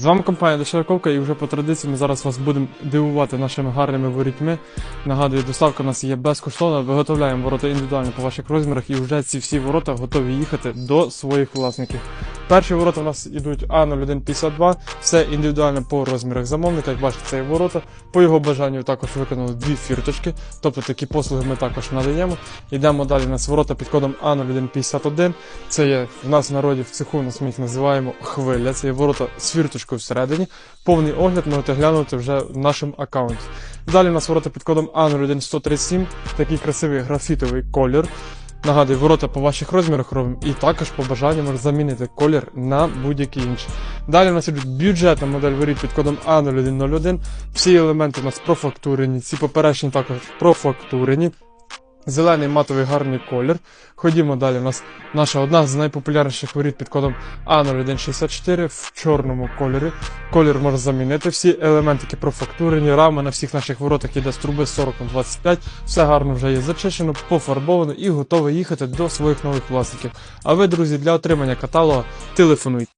З вами компанія Дощаковка і вже по традиції ми зараз вас будемо дивувати нашими гарними ворітьми. Нагадую, доставка у нас є безкоштовна. Виготовляємо ворота індивідуально по ваших розмірах і вже ці всі ворота готові їхати до своїх власників. Перші ворота у нас йдуть А0152, все індивідуально по розмірах замовника. Як бачите, це є ворота. По його бажанню також виконали дві фірточки, тобто такі послуги ми також надаємо. Йдемо далі. У нас ворота під кодом А0151. Це є в нас в народі в цеху, нас ми їх називаємо хвиля. Це є ворота з фірточкою всередині. Повний огляд можете глянути вже в нашому аккаунті. Далі у нас ворота під кодом А01137, такий красивий графітовий колір. Нагадую, ворота по ваших розмірах робимо і також по бажанню можна замінити колір на будь-який інший. Далі у нас ідуть бюджетна модель воріт під кодом А0101. Всі елементи у нас профактурені, ці поперечні також профактурені. Зелений матовий гарний колір. Ходімо далі. У нас наша одна з найпопулярніших воріт під кодом А0164 в чорному кольорі. Колір можна замінити. Всі елементики профактурені, рама на всіх наших воротах іде з труби 40 на 25. Все гарно вже є зачищено, пофарбовано і готове їхати до своїх нових власників. А ви, друзі, для отримання каталога телефонуйте.